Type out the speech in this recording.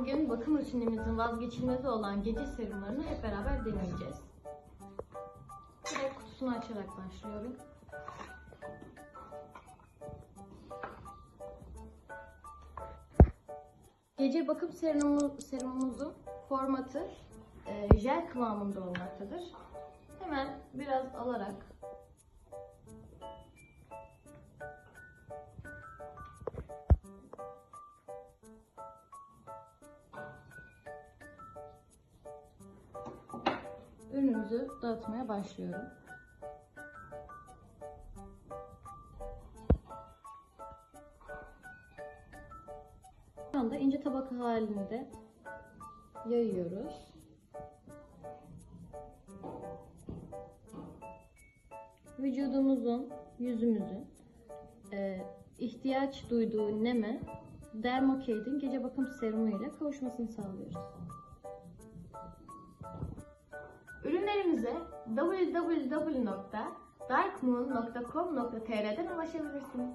Bugün bakım rutinimizin vazgeçilmezi olan gece serumlarını hep beraber deneyeceğiz. Direkt kutusunu açarak başlıyorum. Gece bakım serumu, serumumuzun formatı e, jel kıvamında olmaktadır. Hemen biraz alarak ürünümüzü dağıtmaya başlıyorum. Şu anda ince tabaka halinde yayıyoruz. Vücudumuzun, yüzümüzün e, ihtiyaç duyduğu neme Dermocade'in gece bakım serumu ile kavuşmasını sağlıyoruz. Ürünlerimize www.darkmoon.com.tr'den ulaşabilirsiniz.